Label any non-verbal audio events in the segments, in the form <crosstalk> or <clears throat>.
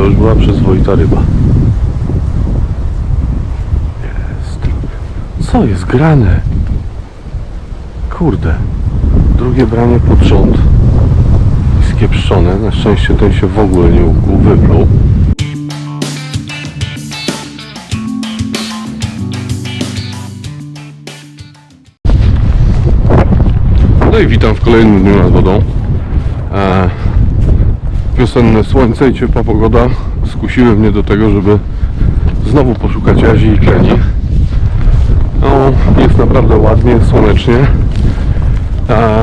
to już była przyzwoita ryba. Jest. Co jest grane? Kurde. Drugie branie pod rząd. Skieprzone. Na szczęście ten się w ogóle nie ukuł, wypluł. No i witam w kolejnym dniu nad wodą. E, wiosenne słońce i ciepła pogoda skusiły mnie do tego, żeby znowu poszukać jazi i kleni. No, jest naprawdę ładnie, słonecznie.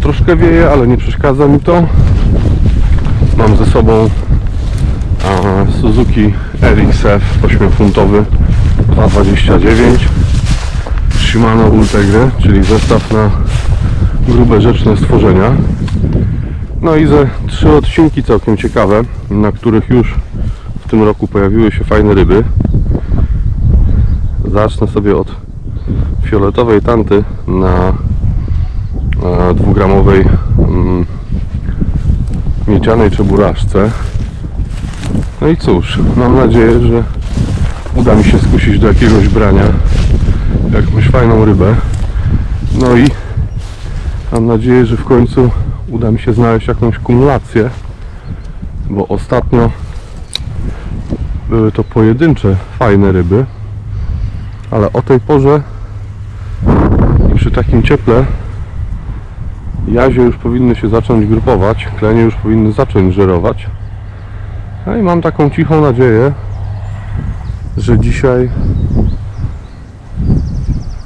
Troszkę wieje, ale nie przeszkadza mi to. Mam ze sobą Suzuki RXF 8-funtowy 229 Shimano Ultegre, czyli zestaw na grube rzeczne stworzenia. No i ze trzy odcinki całkiem ciekawe, na których już w tym roku pojawiły się fajne ryby. Zacznę sobie od fioletowej tanty na dwugramowej mm, miedzianej czeburażce. No i cóż, mam nadzieję, że uda mi się skusić do jakiegoś brania jakąś fajną rybę. No i mam nadzieję, że w końcu uda mi się znaleźć jakąś kumulację, bo ostatnio były to pojedyncze fajne ryby, ale o tej porze i przy takim cieple jazie już powinny się zacząć grupować, klenie już powinny zacząć żerować. No i mam taką cichą nadzieję, że dzisiaj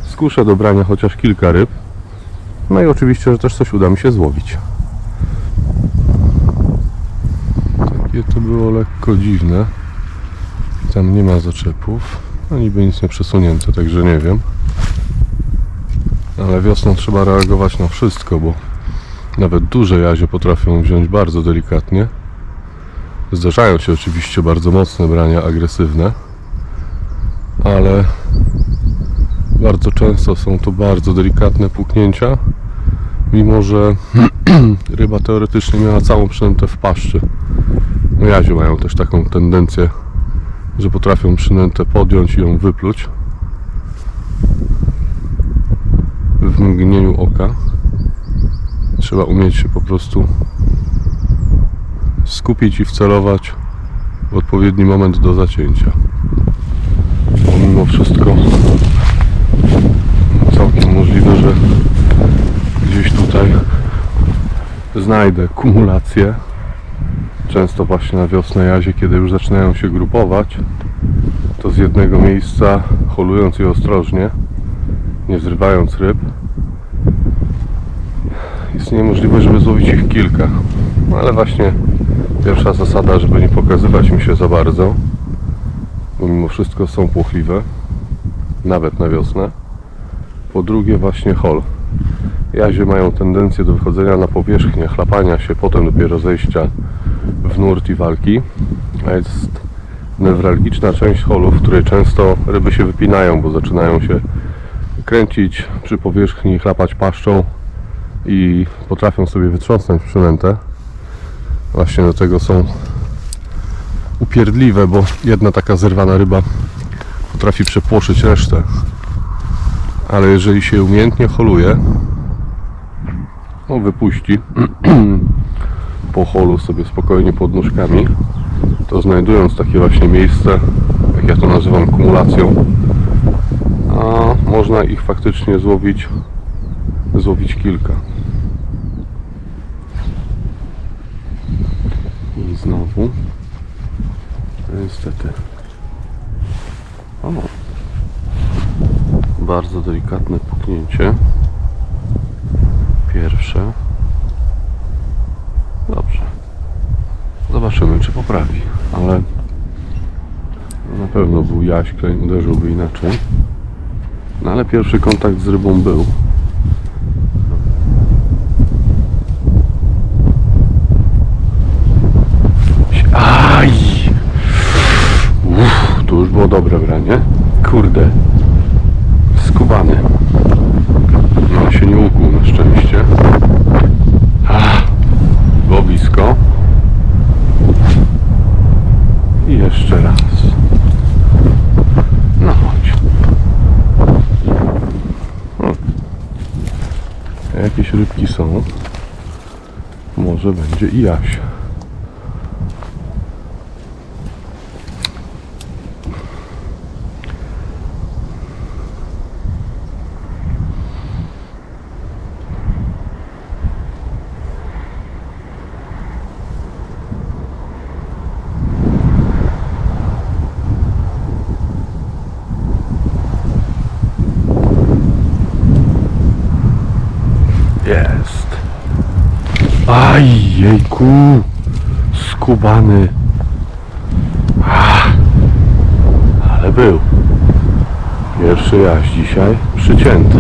skuszę do brania chociaż kilka ryb. No i oczywiście, że też coś uda mi się złowić. Takie to było lekko dziwne. Tam nie ma zaczepów. No niby nic nie przesunięte, także nie wiem. Ale wiosną trzeba reagować na wszystko, bo nawet duże jazie potrafią wziąć bardzo delikatnie. Zdarzają się oczywiście bardzo mocne brania agresywne, ale bardzo często są to bardzo delikatne puknięcia, mimo że <clears throat> <clears throat> ryba teoretycznie miała całą przynętę w paszczy. No jazie mają też taką tendencję, że potrafią przynętę podjąć i ją wypluć w mgnieniu oka. Trzeba umieć się po prostu skupić i wcelować w odpowiedni moment do zacięcia. Bo mimo wszystko całkiem możliwe, że gdzieś tutaj znajdę kumulację. Często właśnie na wiosnę jazie, kiedy już zaczynają się grupować, to z jednego miejsca, holując je ostrożnie, nie zrywając ryb, istnieje możliwość, żeby złowić ich kilka. No ale właśnie pierwsza zasada, żeby nie pokazywać mi się za bardzo, bo mimo wszystko są płochliwe, nawet na wiosnę. Po drugie właśnie hol. Jazie mają tendencję do wychodzenia na powierzchnię, chlapania się, potem dopiero zejścia w nurt i walki. A jest newralgiczna część holu, w której często ryby się wypinają, bo zaczynają się kręcić przy powierzchni, chlapać paszczą i potrafią sobie wytrząsnąć przynętę. Właśnie do tego są upierdliwe, bo jedna taka zerwana ryba potrafi przepłoszyć resztę. Ale jeżeli się umiejętnie holuje, no wypuści. <clears throat> Po holu sobie spokojnie pod nóżkami, to znajdując takie właśnie miejsce, jak ja to nazywam kumulacją, a można ich faktycznie złowić, złowić kilka. I znowu, niestety, o, bardzo delikatne puknięcie. Pierwsze. Dobrze. Zobaczymy, czy poprawi, ale na pewno był jaś, który uderzyłby inaczej. No ale pierwszy kontakt z rybą był. Aj! Uff, to już było dobre branie. Kurde. Skubany. No się nie ukuł na szczęście. Ach, było blisko. I jeszcze raz. No chodź. O. Może będzie i Jaś. Jest. Aj, jejku. Skubany. Ah, Ale był. Pierwszy jaś dzisiaj przycięty.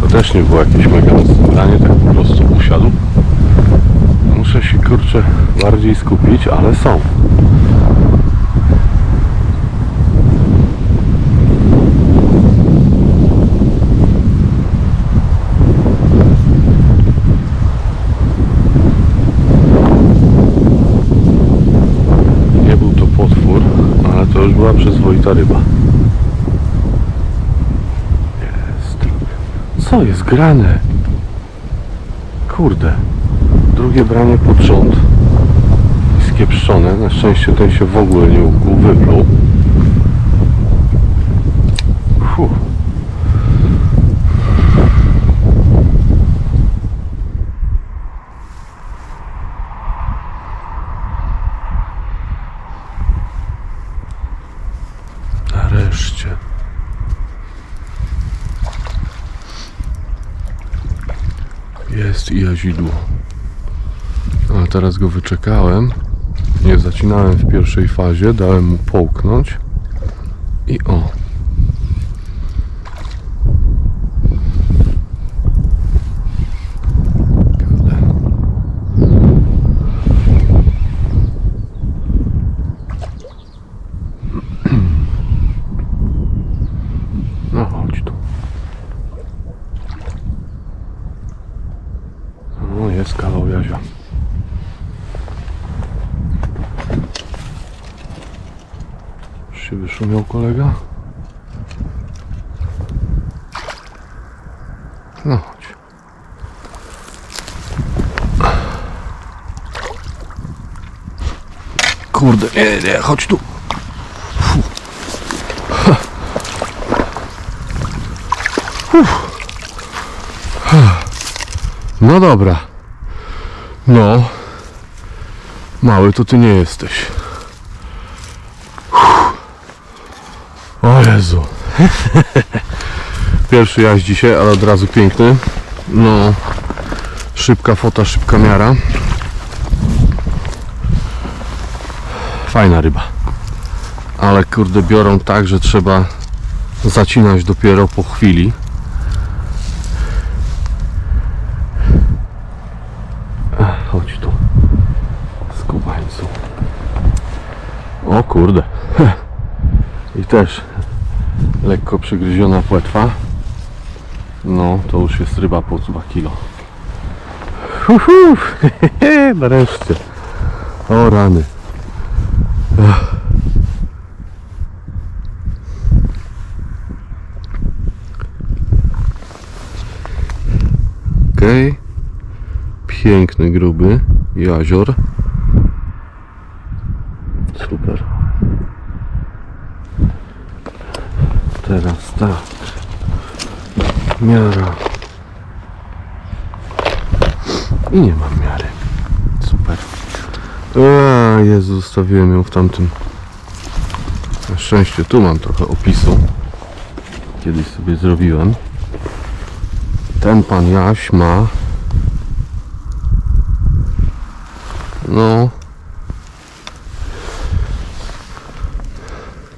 To też nie było jakieś mega branie, tak po prostu usiadł. Muszę się kurczę bardziej skupić, ale są. Nie był to potwór, ale to już była przyzwoita ryba. Jest. Co jest grane? Kurde. Drugie branie pod rząd. Na szczęście ten się w ogóle nie wypluł. Fuh. Nareszcie. Jest i jazidło. A teraz go wyczekałem. Nie zacinałem w pierwszej fazie, dałem mu połknąć. I o. Kurde. No chodź tu. No jest kawał jazia. Już się wyszumiał kolega? No chodź. Kurde, nie, nie, chodź tu. Fu. Ha. Uff. Ha. No dobra. No. Mały to ty nie jesteś. Uff. O Jezu. Pierwszy jaźdź dzisiaj, ale od razu piękny. No. Szybka fota, szybka miara. Fajna ryba. Ale kurde biorą tak, że trzeba zacinać dopiero po chwili. Chodź tu. Skubańcu. O kurde. <laughs> I też lekko przygryziona płetwa. No, to już jest ryba po 2 kilo. Uhu, <laughs> nareszcie. O rany. Okej. Piękny, gruby jazior. Super. Teraz tak. Miara. I nie mam miary. Super. A, Jezu, zostawiłem ją w tamtym. Na szczęście tu mam trochę opisu. Kiedyś sobie zrobiłem. Ten pan Jaś ma No.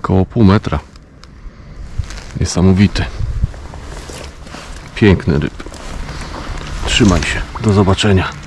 Koło pół metra. Niesamowity. Piękny ryb. Trzymaj się. Do zobaczenia.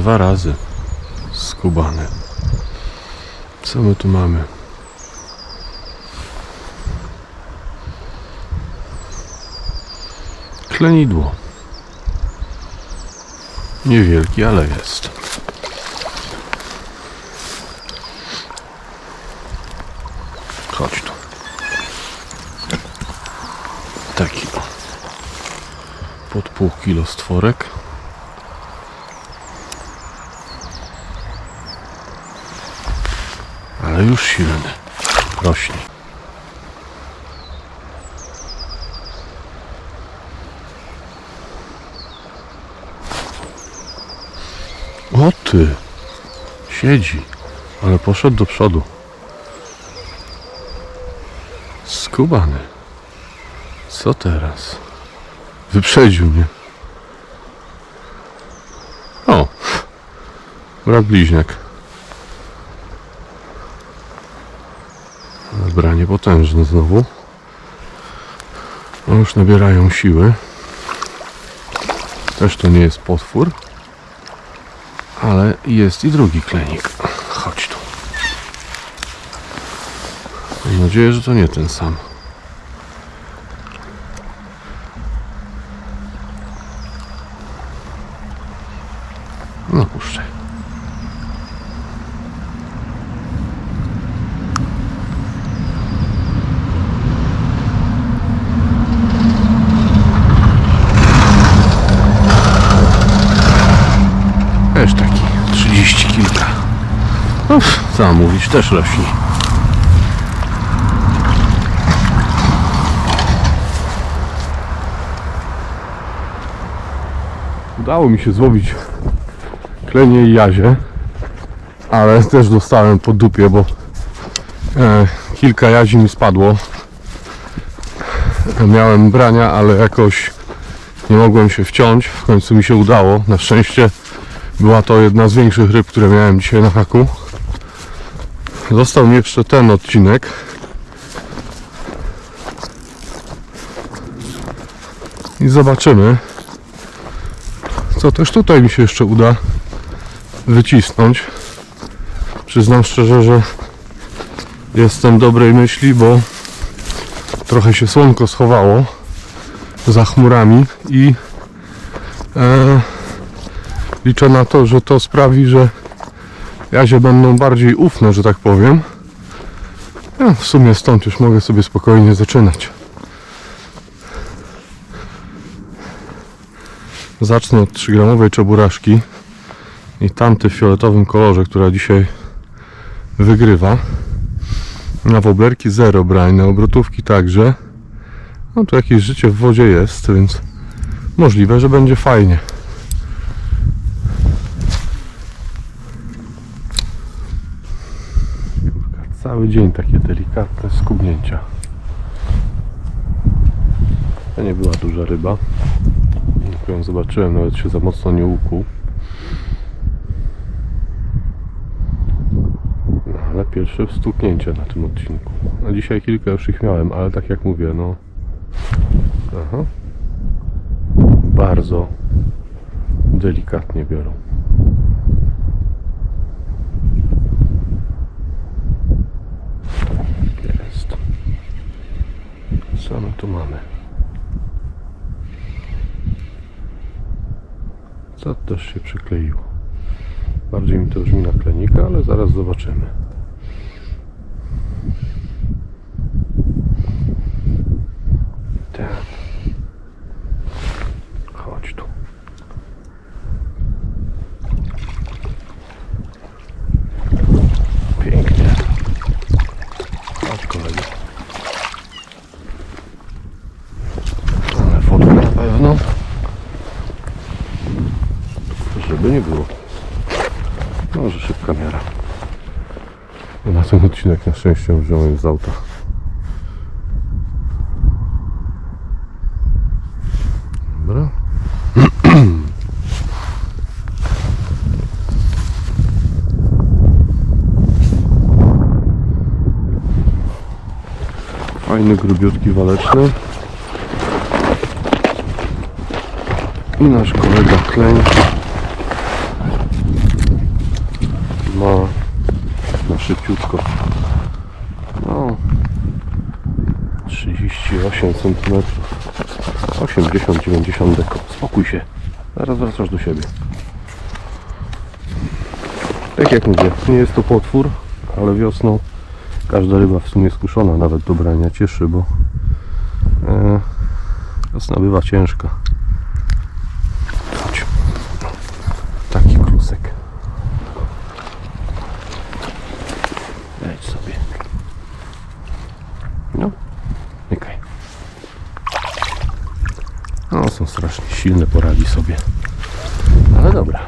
Dwa razy. Skubany. Co my tu mamy? Klenidło. Niewielki, ale jest. Chodź tu. Taki. Pod pół kilo stworek. Ale już silny. Rośnie. O ty! Siedzi, ale poszedł do przodu. Skubany. Co teraz? Wyprzedził mnie. O! Brat bliźniak. Potężne znowu. No już nabierają siły. Też to nie jest potwór. Ale jest i drugi klenik. Chodź tu. Mam nadzieję, że to nie ten sam. No puszczaj. Też taki 30 kilka. Uff, co mówić, też rośnie. Udało mi się złowić klenie i jazie, ale też dostałem po dupie, bo e, kilka jazi mi spadło. Miałem brania, ale jakoś nie mogłem się wciąć. W końcu mi się udało. Na szczęście była to jedna z większych ryb, które miałem dzisiaj na haku. Został mi jeszcze ten odcinek. I zobaczymy, co też tutaj mi się jeszcze uda wycisnąć. Przyznam szczerze, że jestem dobrej myśli, bo trochę się słonko schowało za chmurami i e, liczę na to, że to sprawi, że jazie będą bardziej ufne, że tak powiem. Ja w sumie stąd już mogę sobie spokojnie zaczynać. Zacznę od 3-gramowej czeburaszki i tamty w fioletowym kolorze, która dzisiaj wygrywa. Na woblerki zero brań, na obrotówki także. No tu jakieś życie w wodzie jest, więc możliwe, że będzie fajnie. Cały dzień takie delikatne skubnięcia. To nie była duża ryba. Jak zobaczyłem, nawet się za mocno nie ukuł. No, ale pierwsze stuknięcie na tym odcinku. A dzisiaj kilka już ich miałem, ale tak jak mówię, no. Aha. Bardzo delikatnie biorą. Jest. Co my tu mamy? Co też się przykleiło? Bardziej mi to brzmi na klenika, ale zaraz zobaczymy. szczęściem wziąłem z auta. Dobra. <clears throat> Fajny grubiutki waleczny. I nasz kolega Kleń ma na szybciutko 38 cm. 80-90 deko. Spokój się. Zaraz wracasz do siebie. Tak jak mówię, nie jest to potwór, ale wiosną każda ryba w sumie skuszona nawet do brania cieszy, bo e, wiosna bywa ciężka. Chodź. Taki klusek. Wejdź sobie. No, mykaj. No, są silne, poradzi sobie. Ale dobra.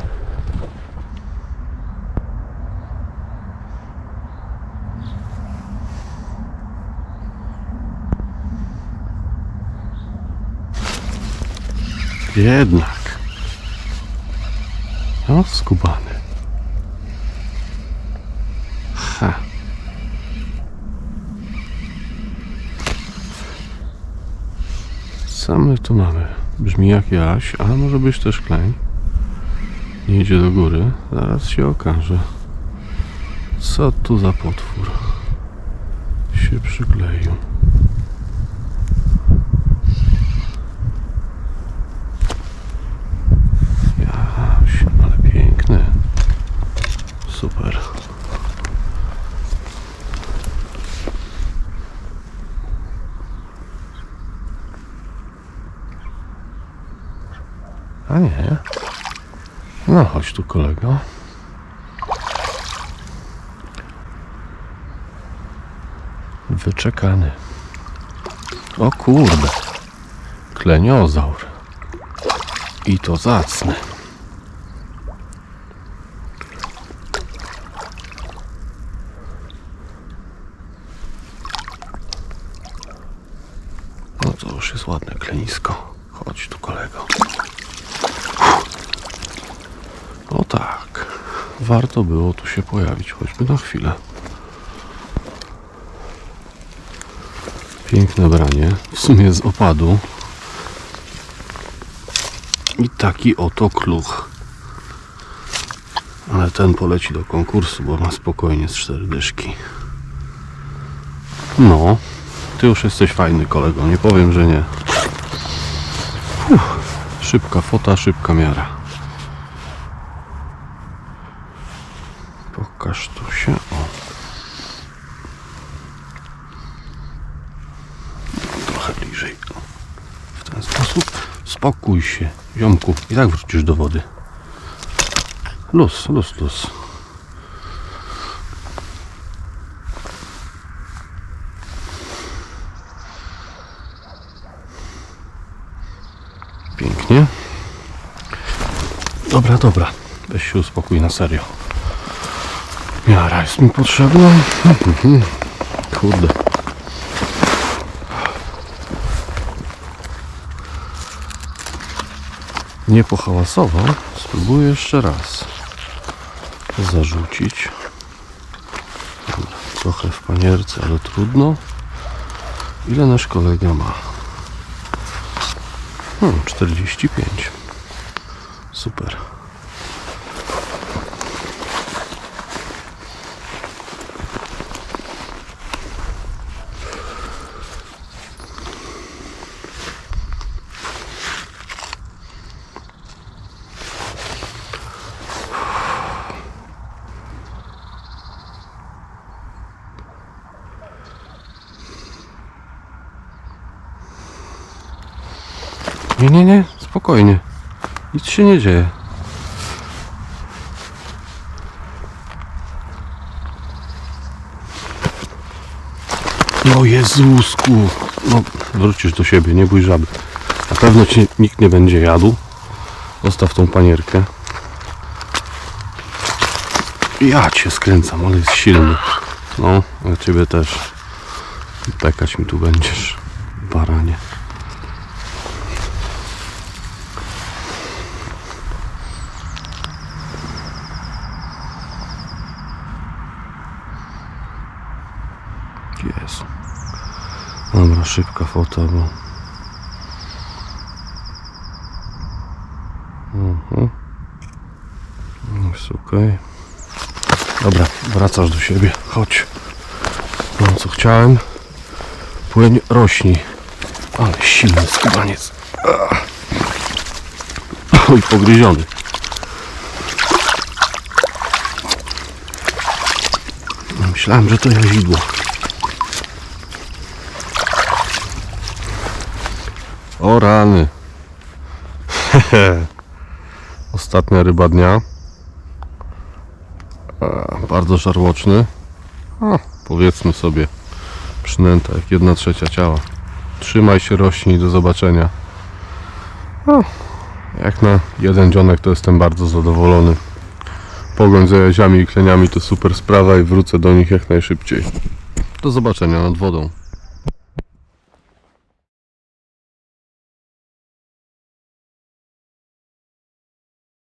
Jednak. No, skubany. Ha. Co my tu mamy? Brzmi jak jaś, ale może być też kleń. Nie idzie do góry. Zaraz się okaże. Co tu za potwór? Się przykleił. Jaś, ale piękny. Super. A nie. No chodź tu kolego. Wyczekany. O kurde. Kleniozaur. I to zacny. No to już jest ładne klenisko. Chodź tu kolego. O tak. Warto było tu się pojawić, choćby na chwilę. Piękne branie, w sumie z opadu. I taki oto kluch. Ale ten poleci do konkursu, bo ma spokojnie z cztery dyszki. No, ty już jesteś fajny kolego, nie powiem, że nie. Uff, szybka fota, szybka miara. Pokaż tu się. O. Trochę bliżej. O. W ten sposób. Spokój się, ziomku. I tak wrócisz do wody. Luz, luz, luz. Pięknie. Dobra, dobra. Weź się uspokój na serio. Miara jest mi potrzebna. Mhm. Kurde. Nie pohałasował. Spróbuję jeszcze raz. Zarzucić. Trochę w panierce, ale trudno. Ile nasz kolega ma? Hmm, 45. Super. Nie, nie, nie, spokojnie. Nic się nie dzieje. O Jezusku! No, wrócisz do siebie, nie bój żaby. Na pewno cię nikt nie będzie jadł. Zostaw tą panierkę. Ja cię skręcam, ale jest silny. No, ja ciebie też. Pekać mi tu będziesz, baranie. Jezu. Dobra, szybka fota, bo... Mhm. Jest okej. Dobra, wracasz do siebie. Chodź. Mam co chciałem. Płyń, rośnij. Ale silny skubaniec. Oj, pogryziony. Myślałem, że to jazidło. O rany. <laughs> Ostatnia ryba dnia. A, bardzo żarłoczny. Powiedzmy sobie przynęta jak jedna trzecia ciała. Trzymaj się rośnij, do zobaczenia. A, jak na jeden dzionek to jestem bardzo zadowolony. Pogoń za jaziami i kleniami to super sprawa i wrócę do nich jak najszybciej. Do zobaczenia nad wodą.